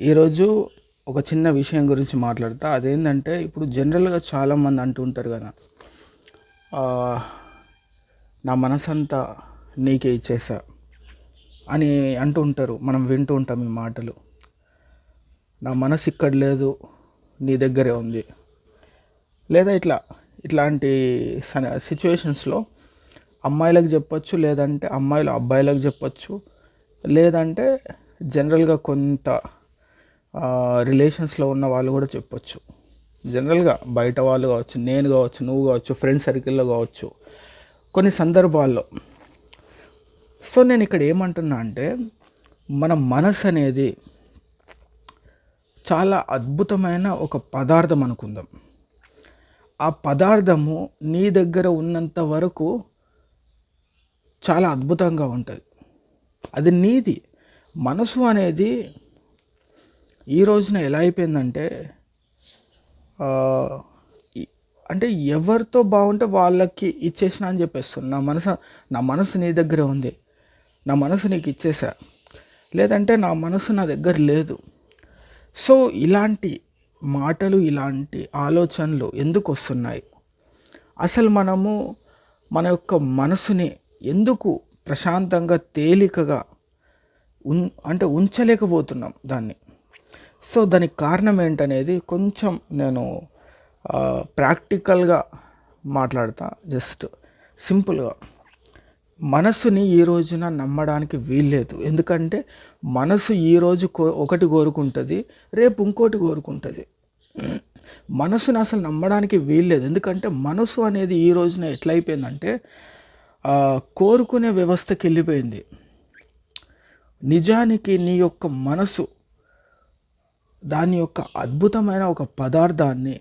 ఈరోజు ఒక చిన్న విషయం గురించి మాట్లాడతా. అదేంటంటే ఇప్పుడు జనరల్గా చాలామంది అంటుంటారు కదా నా మనసంతా నీకే ఇచ్చేసా అని అంటూ ఉంటారు. మనం వింటూ ఉంటాం ఈ మాటలు. నా మనసు ఇక్కడ లేదు నీ దగ్గరే ఉంది. లేదా ఇట్లా ఇట్లాంటి సిచ్యువేషన్స్లో అమ్మాయిలకు చెప్పొచ్చు లేదంటే అమ్మాయిలు అబ్బాయిలకు చెప్పొచ్చు లేదంటే జనరల్గా కొంత రిలేషన్స్లో ఉన్న వాళ్ళు కూడా చెప్పొచ్చు. జనరల్గా బయట వాళ్ళు కావచ్చు నేను కావచ్చు నువ్వు కావచ్చు ఫ్రెండ్ సర్కిల్లో కావచ్చు కొన్ని సందర్భాల్లో. సో నేను ఇక్కడ ఏమంటున్నా అంటే మన మనసు అనేది చాలా అద్భుతమైన ఒక పదార్థం అనుకుందాం. ఆ పదార్థము నీ దగ్గర ఉన్నంత వరకు చాలా అద్భుతంగా ఉంటుంది. అది నీది. మనసు అనేది ఈ రోజున ఎలా అయిపోయిందంటే అంటే ఎవరితో బాగుంటే వాళ్ళకి ఇచ్చేసిన అని చెప్పేస్తుంది నా మనసు నా మనసు నీ దగ్గరే ఉంది. నా మనసు నీకు ఇచ్చేసా. లేదంటే నా మనసు నా దగ్గర లేదు. సో ఇలాంటి మాటలు ఇలాంటి ఆలోచనలు ఎందుకు వస్తున్నాయి? అసలు మనము మన యొక్క మనసుని ఎందుకు ప్రశాంతంగా తేలికగా ఉన్ అంటే ఉంచలేకపోతున్నాం దాన్ని? సో దానికి కారణం ఏంటనేది కొంచెం నేను ప్రాక్టికల్గా మాట్లాడతా. జస్ట్ సింపుల్గా. మనసుని ఈ రోజున నమ్మడానికి వీల్లేదు. ఎందుకంటే మనసు ఈ రోజు కో ఒకటి కోరుకుంటుంది రేపు ఇంకోటి కోరుకుంటుంది. మనసుని అసలు నమ్మడానికి వీల్లేదు. ఎందుకంటే మనసు అనేది ఈ రోజున ఎట్లయిపోయిందంటే కోరుకునే వ్యవస్థకి వెళ్ళిపోయింది నిజానికి నీ యొక్క మనసు దాని యొక్క అద్భుతమైన ఒక పదార్థాన్ని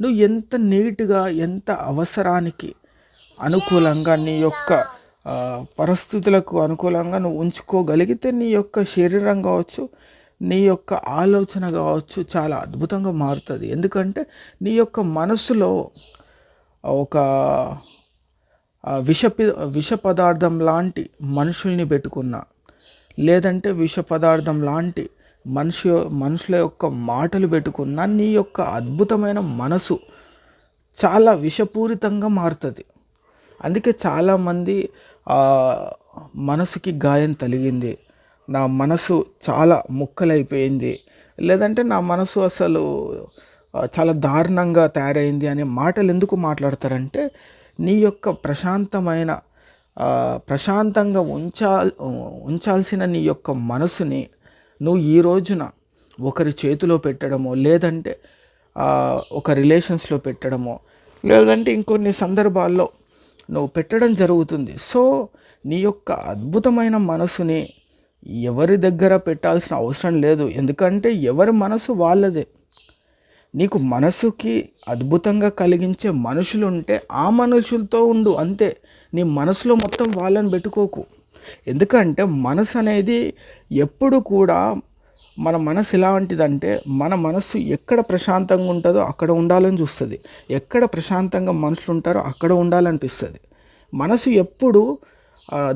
నువ్వు ఎంత నీట్గా ఎంత అవసరానికి అనుకూలంగా నీ యొక్క పరిస్థితులకు అనుకూలంగా నువ్వు ఉంచుకోగలిగితే నీ యొక్క శరీరం కావచ్చు నీ యొక్క ఆలోచన కావచ్చు చాలా అద్భుతంగా మారుతుంది. ఎందుకంటే నీ యొక్క మనసులో ఒక విష పి- విష పదార్థం లాంటి మనుషుల్ని పెట్టుకున్నా లేదంటే విష పదార్థం లాంటి మనిషి మనుషుల యొక్క మాటలు పెట్టుకున్న నీ యొక్క అద్భుతమైన మనసు చాలా విషపూరితంగా మారుతుంది. అందుకే చాలామంది మనసుకి గాయం తలిగింది. నా మనసు చాలా ముక్కలైపోయింది. లేదంటే నా మనసు అసలు చాలా దారుణంగా తయారైంది అనే మాటలు ఎందుకు మాట్లాడతారంటే నీ యొక్క ప్రశాంతమైన ప్రశాంతంగా ఉంచా ఉంచాల్సిన నీ యొక్క మనసుని నువ్వు ఈ రోజున ఒకరి చేతిలో పెట్టడమో లేదంటే ఒక రిలేషన్స్లో పెట్టడమో లేదంటే ఇంకొన్ని సందర్భాల్లో నువ్వు పెట్టడం జరుగుతుంది. సో నీ యొక్క అద్భుతమైన మనసుని ఎవరి దగ్గర పెట్టాల్సిన అవసరం లేదు. ఎందుకంటే ఎవరి మనసు వాళ్ళదే. నీకు మనసుకి అద్భుతంగా కలిగించే మనుషులు ఉంటే ఆ మనుషులతో ఉండు. అంతే. నీ మనసులో మొత్తం వాళ్ళని పెట్టుకోకు. ఎందుకంటే మనసు అనేది ఎప్పుడు కూడా మన మనసు ఎలాంటిదంటే మన మనసు ఎక్కడ ప్రశాంతంగా ఉంటుందో అక్కడ ఉండాలని చూస్తుంది. ఎక్కడ ప్రశాంతంగా మనుషులు ఉంటారో అక్కడ ఉండాలనిపిస్తుంది. మనసు ఎప్పుడు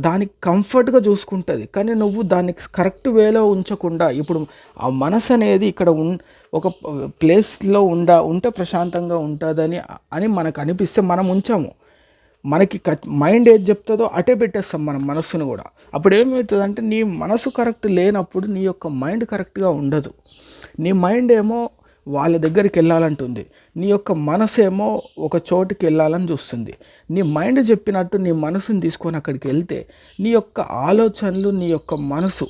దానికి కంఫర్ట్గా చూసుకుంటుంది. కానీ నువ్వు దాన్ని కరెక్ట్ వేలో ఉంచకుండా ఇప్పుడు ఆ మనసు అనేది ఇక్కడ ఉన్ ఒక ప్లేస్లో ఉండ ఉంటే ప్రశాంతంగా ఉంటుందని అని మనకు అనిపిస్తే మనం ఉంచాము. మనకి మైండ్ ఏది చెప్తుందో అటే పెట్టేస్తాం మన మనస్సును కూడా. అప్పుడు ఏమవుతుందంటే నీ మనసు కరెక్ట్ లేనప్పుడు నీ యొక్క మైండ్ కరెక్ట్గా ఉండదు. నీ మైండ్ ఏమో వాళ్ళ దగ్గరికి వెళ్ళాలంటుంది. నీ యొక్క మనసు ఏమో ఒక చోటుకి వెళ్ళాలని చూస్తుంది. నీ మైండ్ చెప్పినట్టు నీ మనసుని తీసుకొని అక్కడికి వెళ్తే నీ యొక్క ఆలోచనలు నీ యొక్క మనసు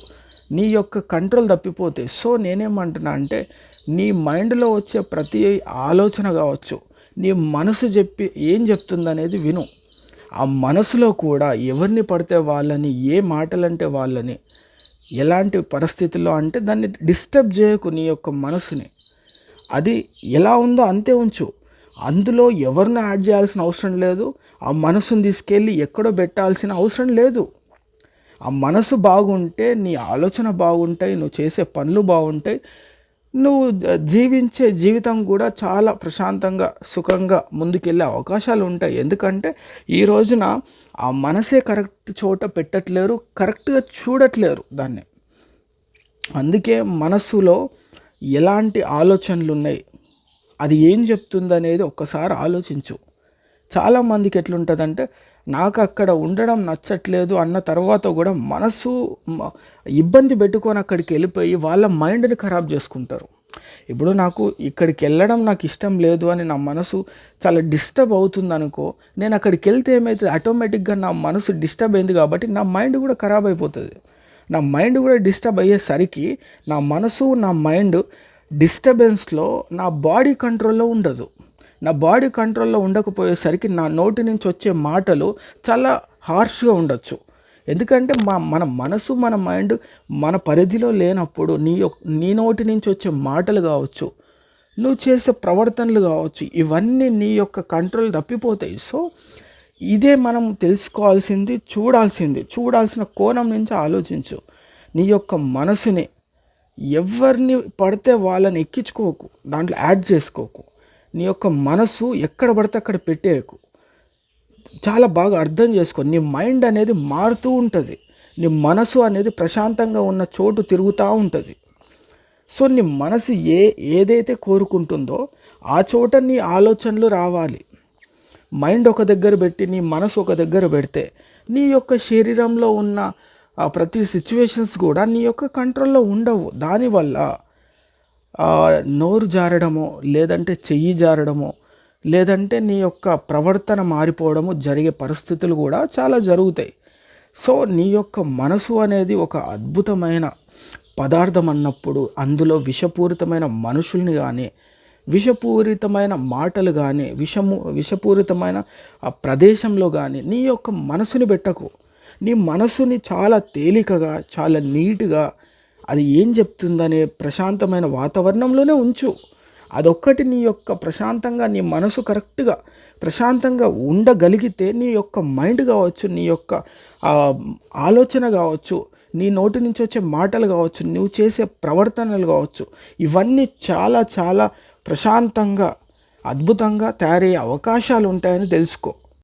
నీ యొక్క కంట్రోల్ తప్పిపోతాయి సో నేనేమంటున్నా అంటే నీ మైండ్లో వచ్చే ప్రతి ఆలోచన కావచ్చు నీ మనసు చెప్పి ఏం చెప్తుందనేది విను. ఆ మనసులో కూడా ఎవరిని పడితే వాళ్ళని ఏ మాటలంటే వాళ్ళని ఎలాంటి పరిస్థితుల్లో అంటే దాన్ని డిస్టర్బ్ చేయకు నీ యొక్క మనసుని. అది ఎలా ఉందో అంతే ఉంచు. అందులో ఎవరిని యాడ్ చేయాల్సిన అవసరం లేదు. ఆ మనసుని తీసుకెళ్ళి ఎక్కడో పెట్టాల్సిన అవసరం లేదు. ఆ మనసు బాగుంటే నీ ఆలోచన బాగుంటాయి నువ్వు చేసే పనులు బాగుంటాయి. నువ్వు జీవించే జీవితం కూడా చాలా ప్రశాంతంగా సుఖంగా ముందుకెళ్ళే అవకాశాలు ఉంటాయి. ఎందుకంటే ఈ రోజున ఆ మనసే కరెక్ట్ చోట పెట్టట్లేరు కరెక్ట్గా చూడట్లేరు దాన్ని. అందుకే మనస్సులో ఎలాంటి ఆలోచనలు ఉన్నాయి అది ఏం చెప్తుందనేది ఒక్కసారి ఆలోచించు. చాలామందికి ఎట్లుంటుందంటే నాకు అక్కడ ఉండడం నచ్చట్లేదు అన్న తర్వాత కూడా మనసు ఇబ్బంది పెట్టుకొని అక్కడికి వెళ్ళిపోయి వాళ్ళ మైండ్ని ఖరాబ్ చేసుకుంటారు. ఇప్పుడు నాకు ఇక్కడికి వెళ్ళడం నాకు ఇష్టం లేదు అని నా మనసు చాలా డిస్టర్బ్ అవుతుంది అనుకో నేను అక్కడికి వెళ్తే ఏమవుతుంది ఆటోమేటిక్గా నా మనసు డిస్టర్బ్ అయింది కాబట్టి నా మైండ్ కూడా ఖరాబ్ అయిపోతుంది. నా మైండ్ కూడా డిస్టర్బ్ అయ్యేసరికి నా మనసు నా మైండ్ డిస్టర్బెన్స్లో నా బాడీ కంట్రోల్లో ఉండదు. నా బాడీ కంట్రోల్లో ఉండకపోయేసరికి నా నోటి నుంచి వచ్చే మాటలు చాలా హార్ష్గా ఉండొచ్చు. ఎందుకంటే మా మన మనసు మన మైండ్ మన పరిధిలో లేనప్పుడు నీ యొక్క నీ నోటి నుంచి వచ్చే మాటలు కావచ్చు నువ్వు చేసే ప్రవర్తనలు కావచ్చు ఇవన్నీ నీ యొక్క కంట్రోల్ తప్పిపోతాయి. సో ఇదే మనం తెలుసుకోవాల్సింది చూడాల్సింది. చూడాల్సిన కోణం నుంచి ఆలోచించు. నీ యొక్క మనసుని ఎవరిని పడితే వాళ్ళని ఎక్కించుకోకు దాంట్లో యాడ్ చేసుకోకు. నీ యొక్క మనసు ఎక్కడ పడితే అక్కడ పెట్టేయకు. చాలా బాగా అర్థం చేసుకో. నీ మైండ్ అనేది మారుతూ ఉంటుంది. నీ మనసు అనేది ప్రశాంతంగా ఉన్న చోటు తిరుగుతూ ఉంటుంది. సో నీ మనసు ఏ ఏదైతే కోరుకుంటుందో ఆ చోట నీ ఆలోచనలు రావాలి. మైండ్ ఒక దగ్గర పెట్టి నీ మనసు ఒక దగ్గర పెడితే నీ యొక్క శరీరంలో ఉన్న ప్రతి సిచ్యువేషన్స్ కూడా నీ యొక్క కంట్రోల్లో ఉండవు. దానివల్ల నోరు జారడమో లేదంటే చెయ్యి జారడమో లేదంటే నీ యొక్క ప్రవర్తన మారిపోవడము జరిగే పరిస్థితులు కూడా చాలా జరుగుతాయి. సో నీ యొక్క మనసు అనేది ఒక అద్భుతమైన పదార్థం అన్నప్పుడు అందులో విషపూరితమైన మనుషుల్ని కానీ విషపూరితమైన మాటలు కానీ విషము విషపూరితమైన ఆ ప్రదేశంలో కానీ నీ యొక్క మనసుని పెట్టకు. నీ మనసుని చాలా తేలికగా చాలా నీట్గా అది ఏం చెప్తుందనే ప్రశాంతమైన వాతావరణంలోనే ఉంచు. అదొక్కటి నీ యొక్క ప్రశాంతంగా నీ మనసు కరెక్ట్గా ప్రశాంతంగా ఉండగలిగితే నీ యొక్క మైండ్ కావచ్చు నీ యొక్క ఆలోచన కావచ్చు నీ నోటి నుంచి వచ్చే మాటలు కావచ్చు నువ్వు చేసే ప్రవర్తనలు కావచ్చు ఇవన్నీ చాలా చాలా ప్రశాంతంగా అద్భుతంగా తయారయ్యే అవకాశాలు ఉంటాయని తెలుసుకో.